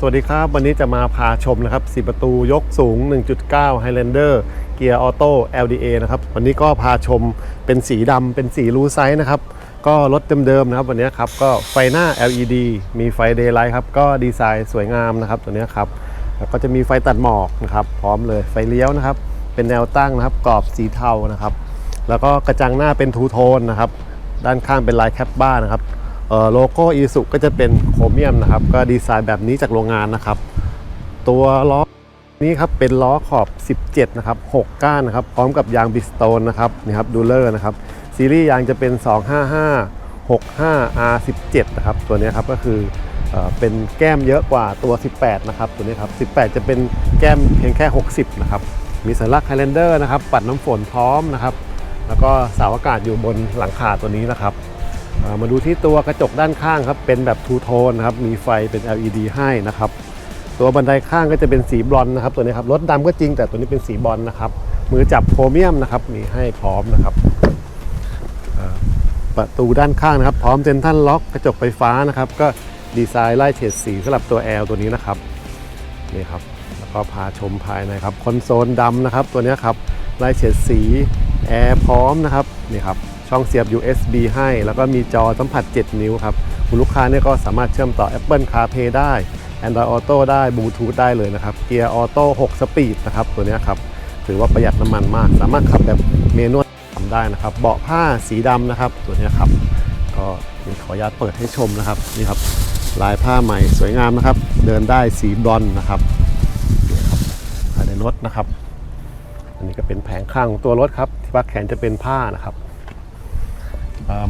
สวัสดีครับ วันนี้จะมาพาชมนะครับสีประตูยกสูง 1.9 Highlander เกียร์ออโต้ LDA นะครับ วันนี้ก็พาชมเป็นสีดำเป็นสีรูไซส์นะครับ ก็รถเดิมๆนะครับ วันนี้ครับ ก็ไฟหน้า LED มีไฟ Daylight ครับ ก็ดีไซน์สวยงามนะครับตัวนี้ครับ แล้วก็จะมีไฟตัดหมอกนะครับ พร้อมเลยไฟเลี้ยวนะครับ เป็นแนวตั้งนะครับ กรอบสีเทานะครับ แล้วก็กระจังหน้าเป็นทูโทนนะครับ ด้านข้างเป็นลายแคปบ้านะครับ โลโก้อีสุก็จะเป็นโครเมียมนะครับ ก็ดีไซน์แบบนี้จากโรงงานนะครับ ตัวล้อนี้ครับเป็นล้อขอบ 17 นะครับ 6 ก้านนะครับ พร้อมกับยางบิสโตนนะครับนี่ครับดูเลอร์นะครับ ซีรีส์ยางจะเป็น 255 65 R17 นะครับ ตัวนี้ครับก็คือเป็นแก้มเยอะกว่าตัว 18 นะครับ ตัวนี้ครับ 18 จะเป็นแก้มเพียงแค่ 60 นะครับ มีสัญลักษณ์ไฮแลนเดอร์นะครับ ปัดน้ำฝนพร้อมนะครับ แล้วก็เสาอากาศอยู่บนหลังคาตัวนี้นะครับ มาดูที่ตัวกระจกด้านข้างครับ เป็นแบบทูโทนนะครับ มีไฟเป็น LED ให้นะครับ ตัวบันไดข้างก็จะเป็นสีบอนนะครับ ตัวนี้ครับ รถดำก็จริงแต่ตัวนี้เป็นสีบอนนะครับ มือจับโครเมียมนะครับ มีให้พร้อมนะครับ ประตูด้านข้างนะครับ พร้อมเซนทรัลล็อกกระจกไฟฟ้านะครับ ก็ดีไซน์ไล่เฉดสีสำหรับตัว L ตัวนี้นะครับ นี่ครับ แล้วก็พาชมภายในครับ คอนโซลดำนะครับ ตัวนี้ครับ ไลายเฉดสี แอร์พร้อมนะครับ นี่ครับ ช่องเสียบ USB ให้ แล้วก็มีจอสัมผัส 7 นิ้วครับคุณลูกค้าเนี่ยก็สามารถเชื่อมต่อ Apple CarPlay ได้ Android Auto ได้บลูทูธได้เลยนะครับเกียร์ออโต้6สปีดนะครับตัวนี้ครับถือว่าประหยัดน้ำมันมาก สามารถขับแบบเมนวลทำได้นะครับ เบาะผ้าสีดำนะครับ ตัวนี้ครับ ก็ขออนุญาตเปิดให้ชมนะครับนี่ครับลายผ้าใหม่สวยงามนะครับ เดินได้สีบอนนะครับนี่ครับภายในรถนะครับ อันนี้ก็เป็นแผงข้างของตัวรถครับ ที่ปักแขนจะเป็นผ้านะครับ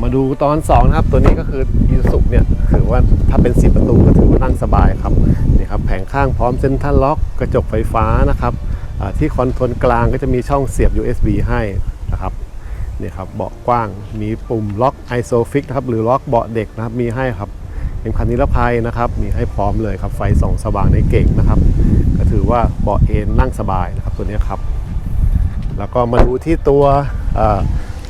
มาดูตอน2นะครับตัวนี้ก็คืออีสุเนี่ยถือว่าถ้าเป็น 10 ประตูก็ถือว่านั่งสบายครับนี่ครับแผงข้างพร้อมเซ็นทรัลล็อกกระจกไฟฟ้านะครับที่คอนโทรลกลางก็จะมีช่องเสียบ USB ให้นะครับนี่ครับเบาะกว้างมีปุ่มล็อก ISOFIX นะครับหรือล็อกเบาะเด็กนะครับมีให้ครับเข็มขัดนิรภัยนะครับมีให้พร้อมเลยครับไฟส่องสว่างในเก่งนะครับ ก็ถือว่าเบาะเอนนั่งสบายนะครับตัวนี้ครับ แล้วก็มาดูที่ตัวอ่อ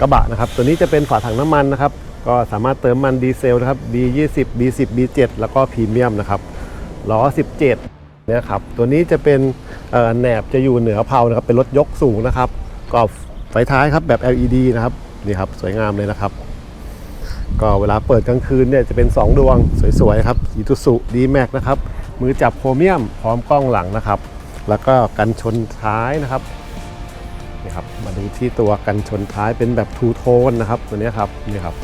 กระบะนะครับตัวนี้จะเป็นฝาถังน้ำมันนะครับก็สามารถเติมมันดีเซลนะครับ B20 B10 B7 แล้วก็พรีเมียมนะครับล้อ 17เนี่ยครับตัวนี้จะเป็นแหนบจะอยู่เหนือเพลานะครับเป็นรถยกสูงนะครับกรอไฟท้ายครับแบบ LED นะครับนี่ครับสวยงามเลยนะครับ ก็เวลาเปิดกลางคืนเนี่ยจะเป็น 2 ดวงสวยๆครับอีทูสุดีแม็กนะครับมือจับโครเมียมพร้อมกล้องหลังนะครับ แล้วก็กันชนท้ายนะครับ นี่ครับมาดูที่ตัวกันชนท้ายเป็นแบบทูโทนนะครับตัวนี้ครับนี่ครับ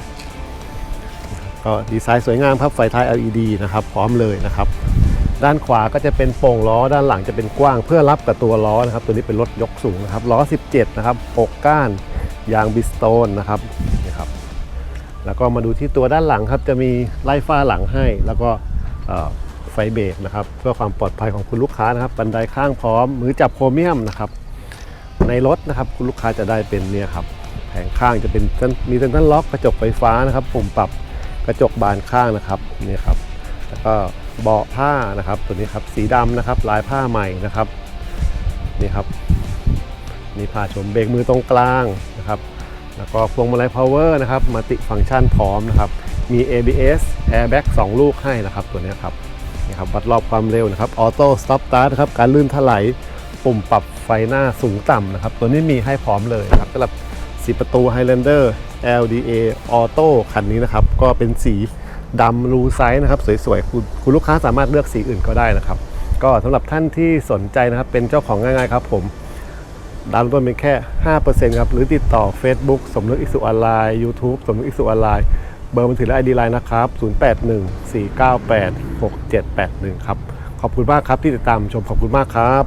ก็ดีไซน์สวยงามครับไฟท้าย LED นะครับพร้อมเลยนะครับ ด้านขวาก็จะเป็นโป่งล้อด้านหลังจะเป็นกว้างเพื่อรับกับตัวล้อนะครับ ตัวนี้เป็นรถยกสูงนะครับล้อ 17 นะครับ6ก้านยางบิสโตนนะครับนี่ครับ แล้วก็มาดูที่ตัวด้านหลังครับจะมีไล่ฟ้าหลังให้ แล้วก็ไฟเบรกนะครับ เพื่อความปลอดภัยของคุณลูกค้านะครับ บันไดข้างพร้อมมือจับโครเมียมนะครับ ในรถนะครับ คุณลูกค้าจะได้เป็นเนี่ยครับแผงข้างจะเป็นมีเซ็นทรัลล็อกกระจกไฟฟ้านะครับปุ่มปรับกระจกบานข้างนะครับนี่ครับแล้วก็เบาะผ้านะครับ ตัวนี้ครับสีดำนะครับลายผ้าใหม่นะครับนี่ครับนี่ผ้าชมเบรกมือตรงกลางนะครับ แล้วก็พวงมาลัยพาวเวอร์นะครับมัลติฟังก์ชันพร้อมนะครับ มี ABS Airbag 2 ลูกให้นะครับตัวนี้ครับนี่ครับวัดรอบความเร็วนะครับออโต้สต็อปสตาร์ทครับการลื่นถลาย ปุ่มปรับไฟหน้าสูงต่ำนะครับ ตัวนี้มีให้พร้อมเลยนะครับสำหรับสีประตู Highlander LDA Auto คันนี้นะครับ ก็เป็นสีดำรูไซส์นะครับ สวยๆคุณคุณลูกค้าสามารถเลือกสีอื่นก็ได้นะครับ ก็สำหรับท่านที่สนใจนะครับ เป็นเจ้าของง่ายๆครับผมดาวน์โหลดเป็นแค่ 5%ครับ หรือติดต่อ Facebook สมนึกอิสุออนไลน์ YouTube สมนึกอิสุออนไลน์เบอร์มือถือและ ID ไลน์นะครับ 0814986781 ครับ ขอบคุณมากครับที่ติดตามชมขอบคุณมากครับ